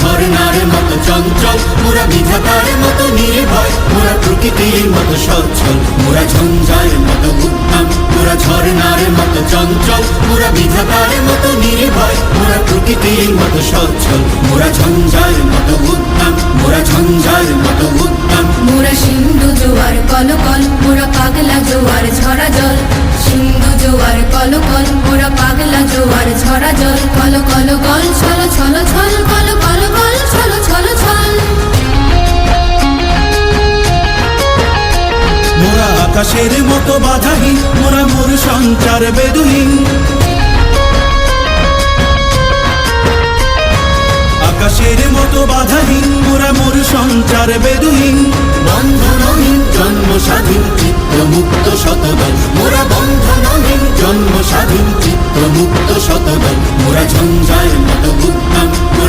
ঝর্ণার মতো চঞ্চল, মোরা বিধাতার মতো নির্ভয়, মোরা প্রকৃতির মতো সচ্ছল, মোরা ঝঞ্ঝার মতো উত্তম মোরা ঝর্ণার মতো চঞ্চল, মোরা বিধাতার মতো নির্ভয়, মোরা প্রকৃতির মতো সচ্ছল, মোরা ঝঞ্ঝার মতো উত্তম মোরা ঝঞ্ঝার মতো উত্তম মোরা সিন্ধু জোয়ার কলকল মোরা আকাশের মতো বাধাহীন, মোরা মোর সঞ্চার বেদুহীন। আকাশের মতো বাধাহীন, মোরা মোর সঞ্চার বেদুহীন। বন্ধনহীন জন্ম স্বাধীন চিত্ত মুক্ত শতদল মোরা বন্ধনহীন জন্ম স্বাধীন চিত্ত মুক্ত শতদল মোরা ঝঞ্ঝার মতো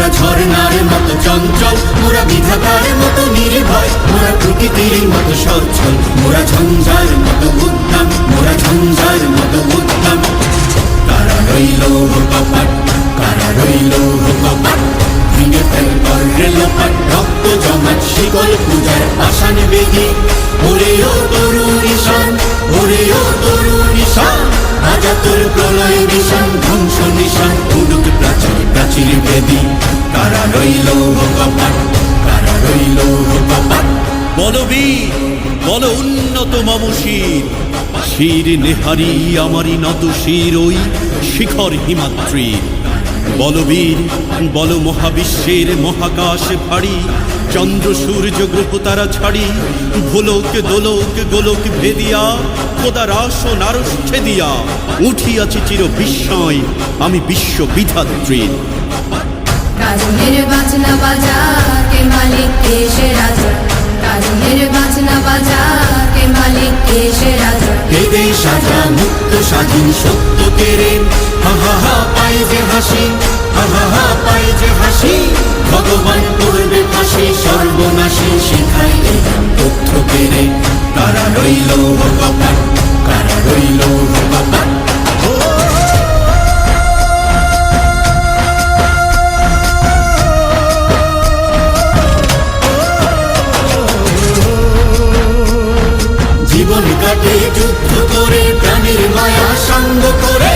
মোরা ঝর্ণার মতো চঞ্চল, মোরা বিধাতার মতো নির্ভয়, মোরা প্রকৃতির মতো সচ্ছল, মোরা ঝঞ্ঝার মতো উত্তম মোরা ঝঞ্ঝার মতো উত্তম কারা রইল কপাট, কারা রইল কপাট, ভেঙে ফেল করলে লোপাট রক্ত জমাট, শিকল পূজার আসান বেদি ওরে ও তরুণ ঈশান, ওরে ও তরুণ ঈশান রাজা তোর প্রলয় নিশান ধ্বংস নিশান উডুক প্রাচীর প্রাচীর বেদি। কারা রইল রইল বলবীর বল উন্নত মম শির নেহারি আমারই নত শির ওই শিখর হিমাদ্রির। বলবীর বল মহাবিশ্বের মহাকাশ ভারী। চন্দ্র, সূর্য, গ্রহ তারা ছাড়ি। ভোলক, দোলক, গোলক ভেদিয়া খোদার আসন আরস ছেদিয়া। উঠিয়াছি চির বিস্ময়, আমি বিশ্ব বিধাত্রীর কাজনের বাজনা বাজা, কে মালিক এসে রাজা? কাজনের বাজনা বাজা, কে মালিক এসে রাজা? বেদে সাজা, মুক্ত, স্বাধীন, সত্য কেড়ে? হা হা পাই যে হাসি, হা হা পাই যে হাসি। ভগবান করবে ফাঁসি, সর্বনাশী শিখাই তথ্য কেড়ে। কারা রইল কপাট কারা রইল কপাট যুদ্ধ করে প্রাণের মায়া করে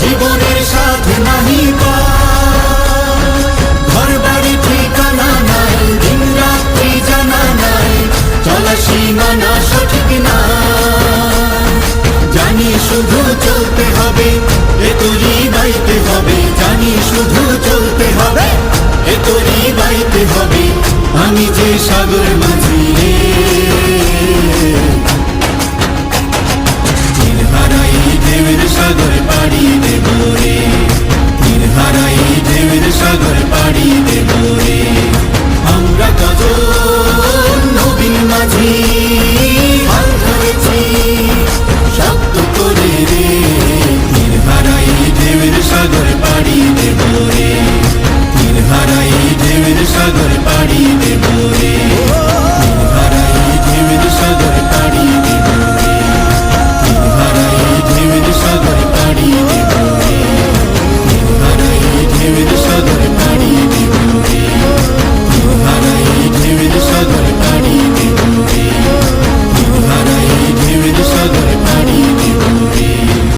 জীবনের নাহি ঘর বাড়ি ঠিকানা নাই, দিন রাত্রি জানা নাই, চলা সীমানা সঠিক না। জানি শুধু চলতে হবে, এ তরি বাইতে হবে। জানি শুধু চলতে হবে, এ তরি বাইতে হবে। আমি যে সাগর মাঝে gori ba